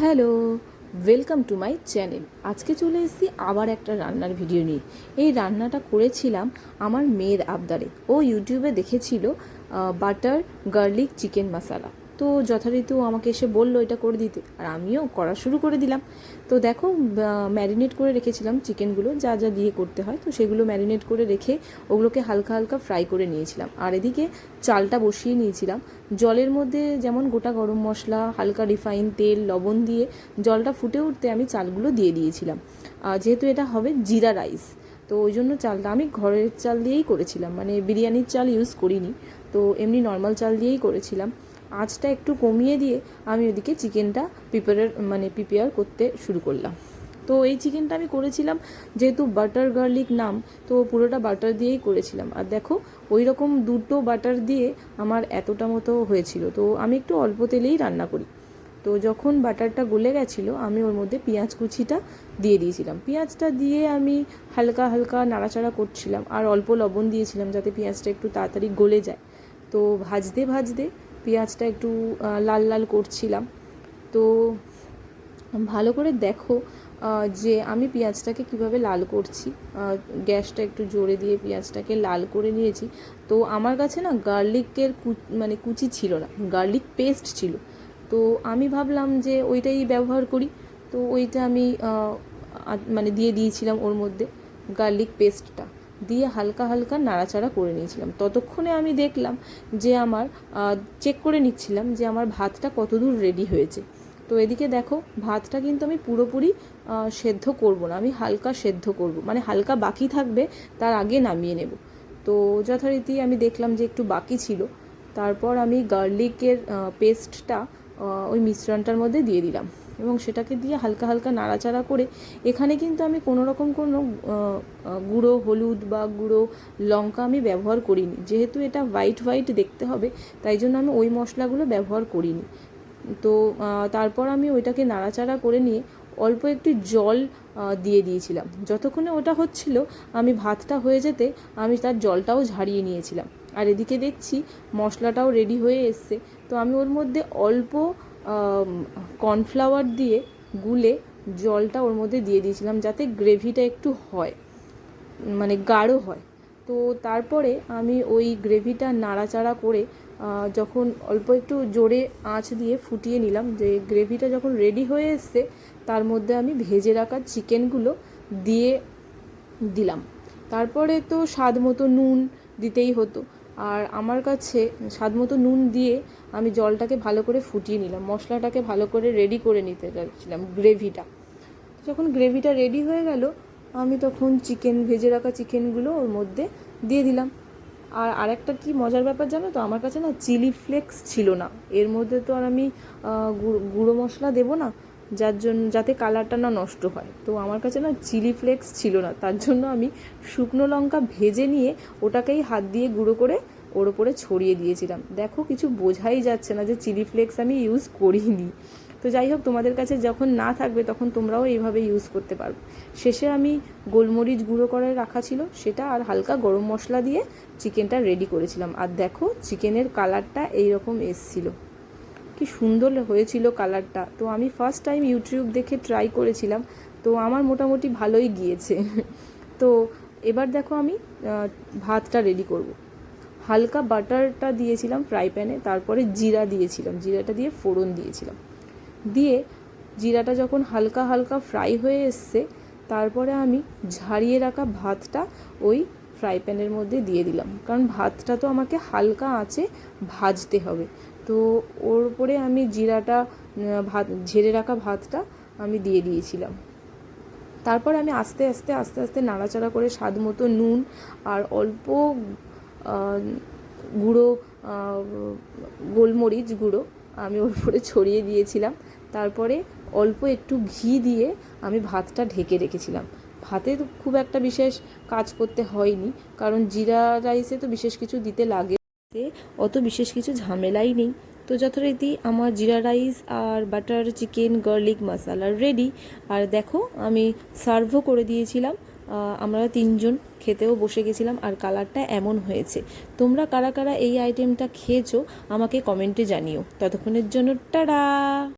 Hello welcome to my channel আজকে চলে এসেছি আবার একটা রান্নার ভিডিও নিয়ে। এই রান্নাটা করেছিলাম আমার মেয়ের আবদারে। ও ইউটিউবে দেখেছিল বাটার গার্লিক চিকেন মশালা তো যথারীতি আমাকে এসে বলল এটা করে দিতে। আর আমিও করা শুরু করে দিলাম। তো দেখো ম্যারিনেট করে রেখেছিলাম চিকেনগুলো, যা যা দিয়ে করতে হয়। তো সেগুলো ম্যারিনেট করে রেখে ওগুলোকে হালকা হালকা ফ্রাই করে নিয়েছিলাম। আর এদিকে চালটা বসিয়ে নিয়েছিলাম। জলের মধ্যে যেমন গোটা গরম মশলা, হালকা রিফাইন তেল, লবণ দিয়ে জলটা ফুটে উঠতে আমি চালগুলো দিয়ে দিয়েছিলাম। যেহেতু এটা হবে জিরা রাইস তো ওই জন্য চালটা আমি ঘরের চাল দিয়েই করেছিলাম। মানে বিরিয়ানির চাল ইউজ করিনি। তো এমনি নর্মাল চাল দিয়েই করেছিলাম। আঁচটা একটু কমিয়ে দিয়ে আমি ওদিকে চিকেনটা প্রিপেয়ার মানে প্রিপেয়ার করতে শুরু করলাম। তো এই চিকেনটা আমি করেছিলাম যেহেতু বাটার গার্লিক নাম, তো পুরোটা বাটার দিয়েই করেছিলাম। আর দেখো ওই রকম দুটো বাটার দিয়ে আমার এতটা মতো হয়েছিল। তো আমি একটু অল্প তেলেই রান্না করি। তো যখন বাটারটা গলে গেছিল, আমি ওর মধ্যে পেঁয়াজ কুচিটা দিয়ে দিয়েছিলাম। পেঁয়াজটা দিয়ে আমি হালকা হালকা নাড়াচাড়া করছিলাম আর অল্প লবণ দিয়েছিলাম যাতে পেঁয়াজটা একটু তাড়াতাড়ি গলে যায়। তো ভাজতে ভাজতে পেঁয়াজটা একটু লাল লাল করছিলাম। তো ভালো করে দেখো যে আমি পেঁয়াজটাকে কীভাবে লাল করছি। গ্যাসটা একটু জোরে দিয়ে পেঁয়াজটাকে লাল করে নিয়েছি। তো আমার কাছে না গার্লিকের মানে কুচি ছিল না, গার্লিক পেস্ট ছিল। তো আমি ভাবলাম যে ওইটাই ব্যবহার করি। তো ওইটা আমি মানে দিয়ে দিয়েছিলাম ওর মধ্যে গার্লিক পেস্টটা। দিয়ে হালকা হালকা নাড়াচাড়া করে নিয়েছিলাম। ততক্ষণে আমি দেখলাম যে আমার চেক করে নিচ্ছিলাম যে আমার ভাতটা কতদূর রেডি হয়েছে। তো এদিকে দেখো, ভাতটা কিন্তু আমি পুরোপুরি সেদ্ধ করব না, আমি হালকা সেদ্ধ করব। মানে হালকা বাকি থাকবে, তার আগে নামিয়ে নেব। তো যথারীতি আমি দেখলাম যে একটু বাকি ছিল। তারপর আমি গার্লিকের পেস্টটা ওই মিশ্রণটার মধ্যে দিয়ে দিলাম। এবং সেটাকে দিয়ে হালকা হালকা নাড়াচাড়া করে এখানে কিন্তু আমি কোনো রকম কোনো গুঁড়ো হলুদ বা গুঁড়ো লঙ্কা আমি ব্যবহার করিনি। যেহেতু এটা হোয়াইট হোয়াইট দেখতে হবে, তাই জন্য আমি ওই মশলাগুলো ব্যবহার করিনি। তো তারপর আমি ওইটাকে নাড়াচাড়া করে নিয়ে অল্প একটু জল দিয়ে দিয়েছিলাম। যতক্ষণে ওটা হচ্ছিল, আমি ভাতটা হয়ে যেতে আমি তার জলটাও ঝাড়িয়ে নিয়েছিলাম। আর এদিকে দেখছি মশলাটাও রেডি হয়ে এসছে। তো আমি ওর মধ্যে অল্প কর্নফ্লাওয়ার দিয়ে গুলে জলটা ওর মধ্যে দিয়ে দিয়েছিলাম যাতে গ্রেভিটা একটু হয় মানে গাঢ় হয়। তো তারপরে আমি ওই গ্রেভিটা নাড়াচাড়া করে যখন অল্প একটু জোরে আঁচ দিয়ে ফুটিয়ে নিলাম যে গ্রেভিটা যখন রেডি হয়ে এসছে, তার মধ্যে আমি ভেজে রাখা চিকেনগুলো দিয়ে দিলাম। তারপরে তো স্বাদ মতো নুন দিতেই হতো। আর আমার কাছে স্বাদ মতো নুন দিয়ে আমি জলটাকে ভালো করে ফুটিয়ে নিলাম, মশলাটাকে ভালো করে রেডি করে নিতে চাইছিলাম গ্রেভিটা যখন গ্রেভিটা রেডি হয়ে গেল, আমি তখন চিকেন ভেজে রাখা চিকেনগুলো ওর মধ্যে দিয়ে দিলাম। আর আরেকটা কি মজার ব্যাপার জানো তো, আমার কাছে না চিলি ফ্লেক্স ছিল না। এর মধ্যে তো আর আমি গুঁড়ো মশলা দেবো না যার জন্য, যাতে কালারটা না নষ্ট হয়। তো আমার কাছে না চিলি ফ্লেক্স ছিল না। তার জন্য আমি শুকনো লঙ্কা ভেজে নিয়ে ওটাকেই হাত দিয়ে গুঁড়ো করে ওর ওপরে ছড়িয়ে দিয়েছিলাম। দেখো, কিছু বোঝাই যাচ্ছে না যে চিলি ফ্লেক্স আমি ইউজ করিনি। তো যাই হোক, তোমাদের কাছে যখন না থাকবে, তখন তোমরাও এইভাবে ইউজ করতে পারবে। শেষে আমি গোলমরিচ গুঁড়ো করে রাখা ছিল, সেটা আর হালকা গরম মশলা দিয়ে চিকেনটা রেডি করেছিলাম। আর দেখো চিকেনের কালারটা এইরকম এসছিল। কি সুন্দর হয়েছিল কালারটা তো আমি ফার্স্ট টাইম ইউটিউব দেখে ট্রাই করেছিলাম, তো আমার মোটামুটি ভালোই গিয়েছে। তো এবার দেখো আমি ভাতটা রেডি করব। হালকা বাটারটা দিয়েছিলাম ফ্রাই প্যানে তারপরে জিরা দিয়েছিলাম। জিরাটা দিয়ে ফোড়ন দিয়েছিলাম। দিয়ে জিরাটা যখন হালকা হালকা ফ্রাই হয়ে এসছে, তারপরে আমি ঝাড়িয়ে রাখা ভাতটা ওই ফ্রাই প্যানের মধ্যে দিয়ে দিলাম। কারণ ভাতটা তো আমাকে হালকা আঁচে ভাজতে হবে। তো ওর উপরে আমি জিরাটা ভাত, ঝেড়ে রাখা ভাতটা আমি দিয়ে দিয়েছিলাম। তারপর আমি আস্তে আস্তে আস্তে আস্তে নাড়াচাড়া করে স্বাদ মতো নুন আর অল্প গুঁড়ো গোলমরিচ গুঁড়ো আমি ওর উপরে ছড়িয়ে দিয়েছিলাম। তারপরে অল্প একটু ঘি দিয়ে আমি ভাতটা ঢেকে রেখেছিলাম। ভাতে তো খুব একটা বিশেষ কাজ করতে হয়নি, কারণ জিরা রাইসে তো বিশেষ কিছু দিতে লাগে অত বিশেষ কিছু ঝামেলাই নেই। তো যথারীতি আমার জিরা রাইস আর butter chicken garlic masala ready আর দেখো, আমি সার্ভও করে দিয়েছিলাম। আমরা তিনজন খেতেও বসে গেছিলাম আর কালারটা এমন হয়েছে। তোমরা কারা কারা এই আইটেমটা খেয়েছো, আমাকে কমেন্টে জানিও। ততক্ষণের জন্য টাটা!